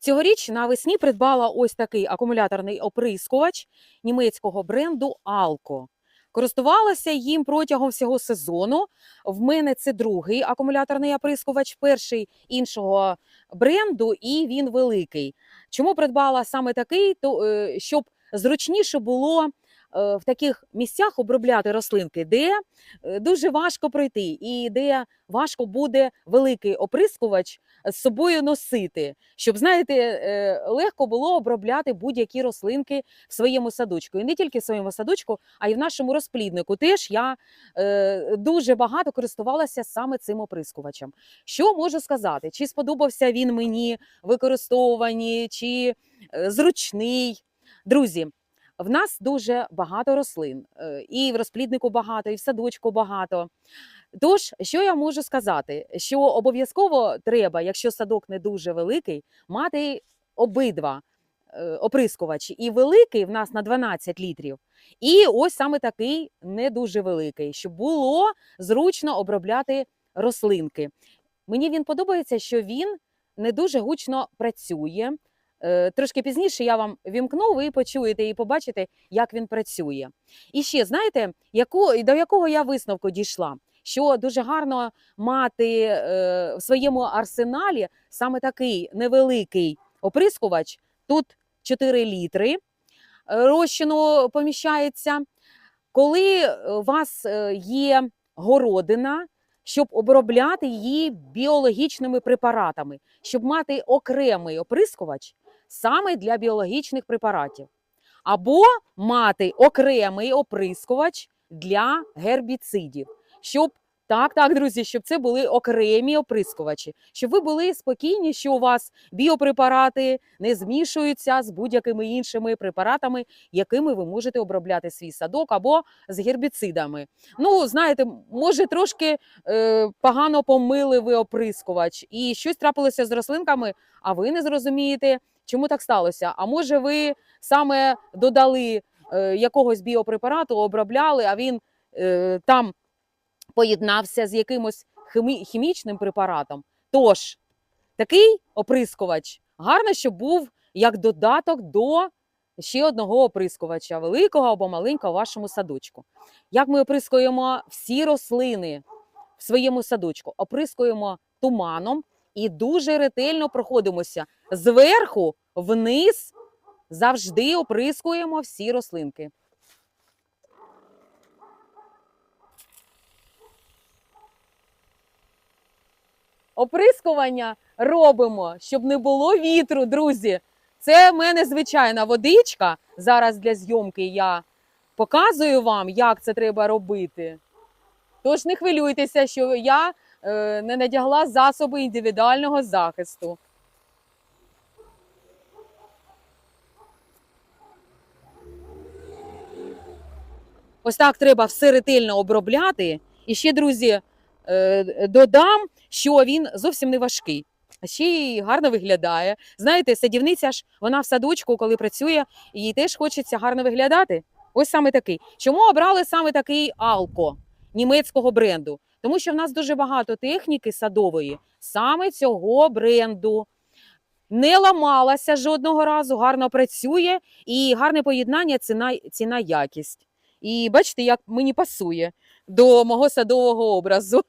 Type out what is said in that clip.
Цьогоріч навесні придбала ось такий акумуляторний оприскувач німецького бренду Alco. Користувалася їм протягом всього сезону. В мене це другий акумуляторний оприскувач, перший іншого бренду, і він великий. Чому придбала саме такий? То е, щоб зручніше було в таких місцях обробляти рослинки, де е, дуже важко пройти, і де важко буде великий оприскувач з собою носити, щоб знаєте, е, легко було обробляти будь-які рослинки в своєму садочку. І не тільки в своєму садочку, а й в нашому розпліднику. Теж я е, дуже багато користувалася саме цим оприскувачем. Що можу сказати? Чи сподобався він мені в використовуванні, чи е, зручний? Друзі, в нас дуже багато рослин, е, і в розпліднику багато, і в садочку багато. Тож, що я можу сказати? Що обов'язково треба, якщо садок не дуже великий, мати обидва е, оприскувачі. І великий в нас на 12 літрів, і ось саме такий не дуже великий, щоб було зручно обробляти рослинки. Мені він подобається, що він не дуже гучно працює. Е, Трошки пізніше я вам вімкну, ви почуєте і побачите, як він працює. І ще знаєте, яку, до якого я висновку дійшла? Що дуже гарно мати е, в своєму арсеналі саме такий невеликий оприскувач. Тут 4 літри е, розчину поміщається. Коли е, у вас є городина, щоб обробляти її біологічними препаратами, щоб мати окремий оприскувач саме для біологічних препаратів, або мати окремий оприскувач для гербіцидів, щоб так, так, друзі, щоб це були окремі оприскувачі, щоб ви були спокійні, що у вас біопрепарати не змішуються з будь-якими іншими препаратами, якими ви можете обробляти свій садок або з гербіцидами. Ну, знаєте, може трошки е, погано помили ви оприскувач, і щось трапилося з рослинками, а ви не зрозумієте, чому так сталося. А може, ви саме додали е, якогось біопрепарату, обробляли, а він е, там поєднався з якимось хімі- хімічним препаратом. Тож, такий оприскувач гарно, щоб був як додаток до ще одного оприскувача, великого або маленького в вашому садочку. Як ми оприскуємо всі рослини в своєму садочку? Оприскуємо туманом і дуже ретельно проходимося зверху вниз. Завжди оприскуємо всі рослинки. Оприскування робимо, щоб не було вітру, друзі. Це в мене звичайна водичка. Зараз для зйомки я показую вам, як це треба робити. Тож не хвилюйтеся, що я е, не надягла засоби індивідуального захисту. Ось так треба все ретельно обробляти. І ще, друзі, додам, що він зовсім не важкий. А ще й гарно виглядає. Знаєте, садівниця ж вона в садочку, коли працює, їй теж хочеться гарно виглядати. Ось саме такий. Чому обрали саме такий Алко німецького бренду? Тому що в нас дуже багато техніки садової, саме цього бренду. Не ламалася жодного разу, гарно працює і гарне поєднання ціна, ціна якість. І бачите, як мені пасує до мого садового образу.